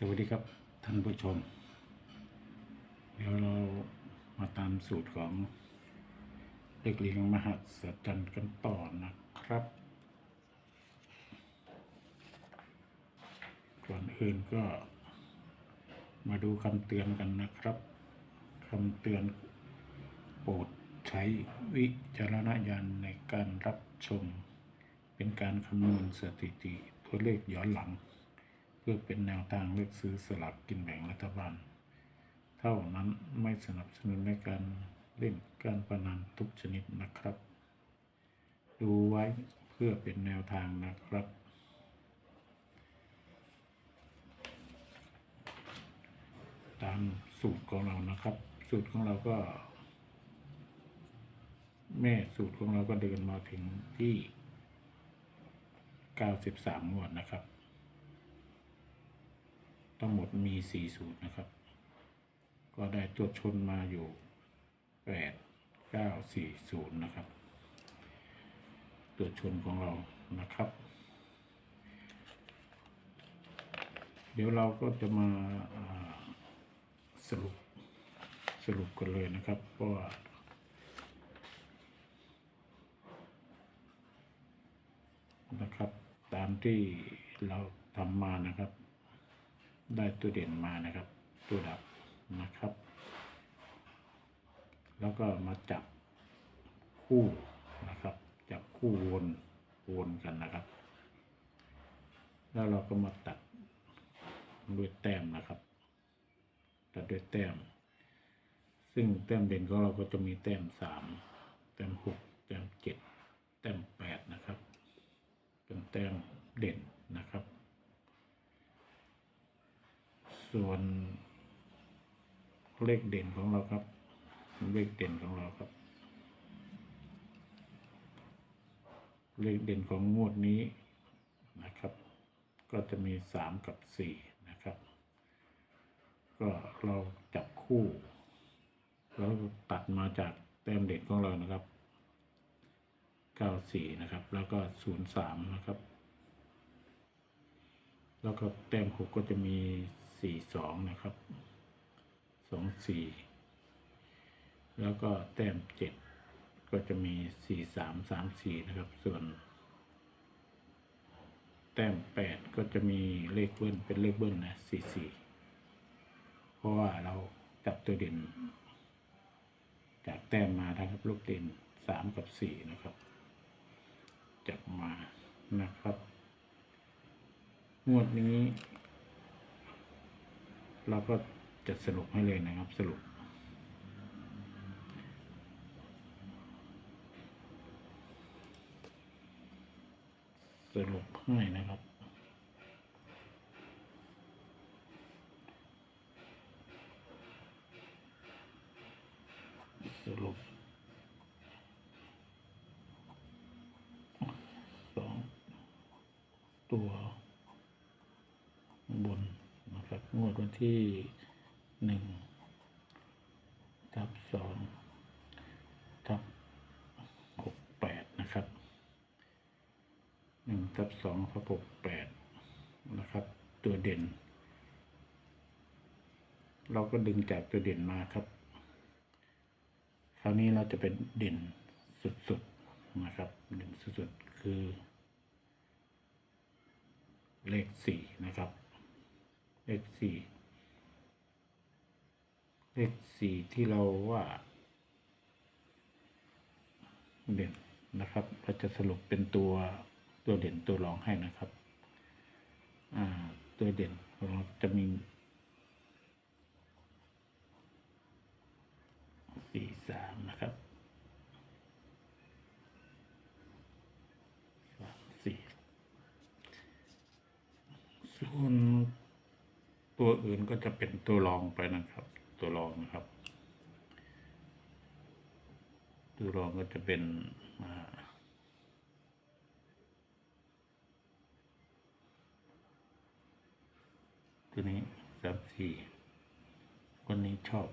สวัสดีครับท่านผู้ชม เดี๋ยวเรามาตามสูตรของเด็กเลี้ยงมหัศจรรย์กันต่อนะครับ ก่อนอื่นก็มาดูคำเตือนกันนะครับคำเตือนโปรดใช้วิจารณญาณในการรับชม เป็นการคำนวณสถิติตัวเลขย้อนหลัง พื่อเป็นแนวทางเลือกซื้อสลากกินแบ่งรัฐบาล เท่านั้นไม่สนับสนุนในการเล่นการพนันทุกชนิดนะครับ ดูไว้เพื่อเป็นแนวทางนะครับ ตามสูตรของเรานะครับ สูตรของเราก็ แม่สูตรของเราก็เดินมาถึงที่ 93งวดนะครับ ทั้งหมดมี4สูตรนะครับ ก็ได้ตัวชนมาอยู่8 9 4 0นะครับ ตัวชนของเรานะครับ เดี๋ยวเราก็จะมาาสรุปสรุปกันเลยนะครับเพราะว่านะครับ ตามที่เราทำมานะครับ ได้ตัวเด่นมานะครับ ตัวดับนะครับ แล้วก็มาจับคู่นะครับ จับคู่วนวนกันนะครับ แล้วเราก็มาตัดด้วยแต้มนะครับ ตัดด้วยแต้ม ซึ่งแต้มเด่นของเราก็จะมีแต้มสามแต้มหกแต้มเจ็ดแต้มแปดนะครับ เป็นแต้มเด่นนะครับ ส่วนเลขเด่นของเราครับ เลขเด่นของเราครับ เลขเด่นของงวดนี้นะครับ ก็จะมีสามกับสี่นะครับ ก็เราจับคู่ แล้วตัดมาจากแต้มเด่นของเรานะครับ94นะครับ แล้วก็03นะครับ แล้วก็แต้ม6ก็จะมี 42นะครับ24แล้วก็แต้ม7ก็จะมี43 34นะครับ ส่วน แต้ม8ก็จะมีเลขเบิ้ลเป็นเลขเบิ้ลนะ44เพราะว่าเราจับตัวเด่น จากแต้มมานะครับลูกเด่น3กับ4นะครับ จับมานะครับ งวดนี้ เราก็จะสรุปให้เลยนะครับสรุป สรุปให้นะครับสรุปสองตัวบนนะครับง วันที่หนึ่งทับสองทับหกแปดนะครับหนึ่งทับสองทับหกแปดนะครับ ตัวเด่น เราก็ดึงจากตัวเด่นมาครับ คราวนี้เราจะเป็นเด่นสุดๆนะครับเด่นสุดๆคือ เลขสี่นะครับ เลขสี่เลขสี่ที่เราว่าเด่นนะครับ เราจะสรุปเป็นตัวตัวเด่นตัวรองให้นะครับอ่าตัวเด่นของเราจะมีสี่สามนะครับสามสี่ส่วน ตัวอื่นก็จะเป็นตัวรองไปนะครับ ตัวรองนะครับ ตัวรองก็จะเป็นตัวนี้สามสี่คนนี้ชอบ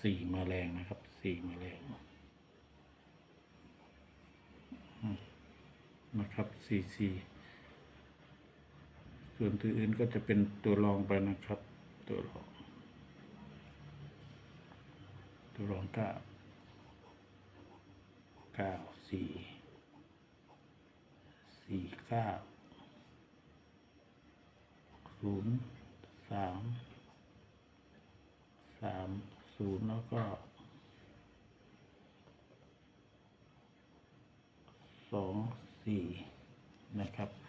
สี่แมลงนะครับสี่แมลงอืมนะครับสี่สี่ ส่วนตัวอื่นก็จะเป็นตัวรองไปนะครับ ตัวรอง ตัวรองเก้าเก้าสี่สี่เก้าศูนย์สามสามศูนย์แล้วก็สองสี่นะครับนะครับ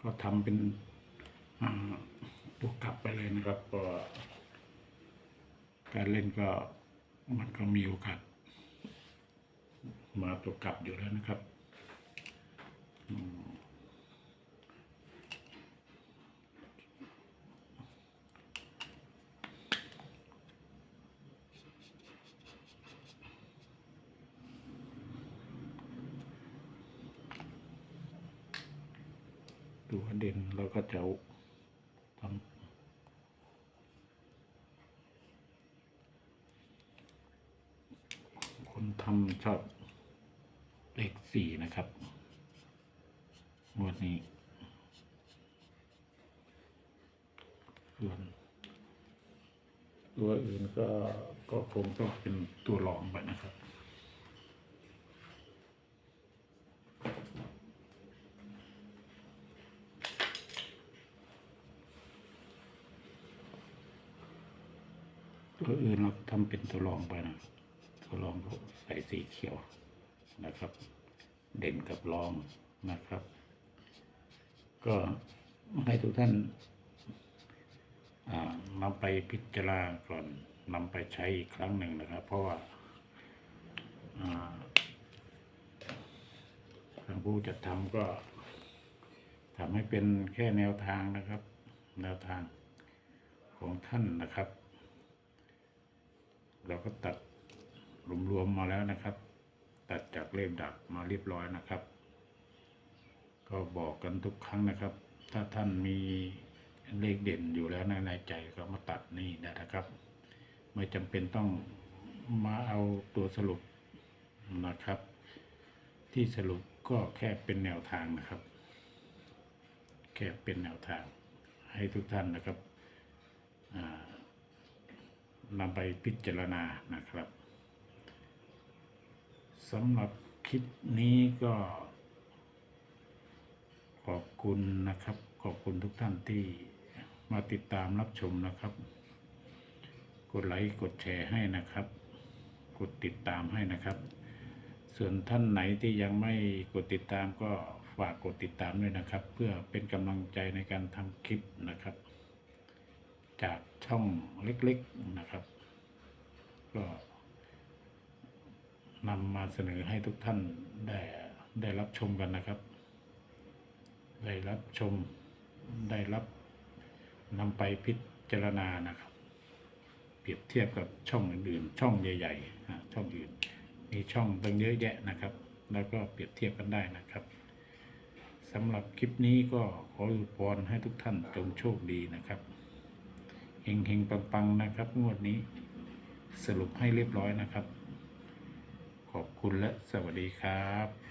ก็ทำเป็นตัวกลับไปเลยนะครับ ก็การเล่นก็มันก็มีโอกาสมาตัวกลับอยู่แล้วนะครับอืม ตัวเด่นเราก็จะทำคนทำชอบเลขสี่นะครับงวดนี้ ส่วน ตัวอื่นก็ก็คงต้องเป็นตัวรองไปนะครับ ตัวอื่นเราทำเป็นตัวรองไปนะตัวรองก็ใส่สีเขียวนะครับ เด่นกับรองนะครับ ก็ให้ทุกท่านนำไปพิจารณาก่อนนำไปใช้อีกครั้งหนึ่งนะครับ เพราะว่าทางผู้จัดทำก็ทำให้เป็นแค่แนวทางนะครับ แนวทางของท่านนะครับ เราก็ตัดรวมๆมาแล้วนะครับ ตัดจากเลขดักมาเรียบร้อยนะครับ ก็บอกกันทุกครั้งนะครับ ถ้าท่านมีเลขเด่นอยู่แล้วในในใจก็มาตัดนี่นะครับ ไม่จำเป็นต้องมาเอาตัวสรุปนะครับ ที่สรุปก็แค่เป็นแนวทางนะครับ แค่เป็นแนวทางให้ทุกท่านนะครับอ่า นำไปพิจารณานะครับสำหรับคลิปนี้ก็ ขอบคุณนะครับ ขอบคุณทุกท่านที่มาติดตามรับชมนะครับ กดไลค์กดแชร์ให้นะครับ กดติดตามให้นะครับ ส่วนท่านไหนที่ยังไม่กดติดตามก็ฝากกดติดตามด้วยนะครับ เพื่อเป็นกำลังใจในการทำคลิปนะครับ จากช่องเล็กๆนะครับ ก็นำมาเสนอให้ทุกท่านได้ได้รับชมกันนะครับ ได้รับชมได้รับนำไปพิจารณานะครับ เปรียบเทียบกับช่องอื่นๆ ช่องใหญ่ๆช่องอื่นมีช่องตั้งเยอะแยะนะครับ แล้วก็เปรียบเทียบกันได้นะครับสำหรับคลิปนี้ก็ขออวยพรให้ทุกท่านจงโชคดีนะครับ เฮงๆปังๆนะครับ งวดนี้สรุปให้เรียบร้อยนะครับ ขอบคุณและสวัสดีครับ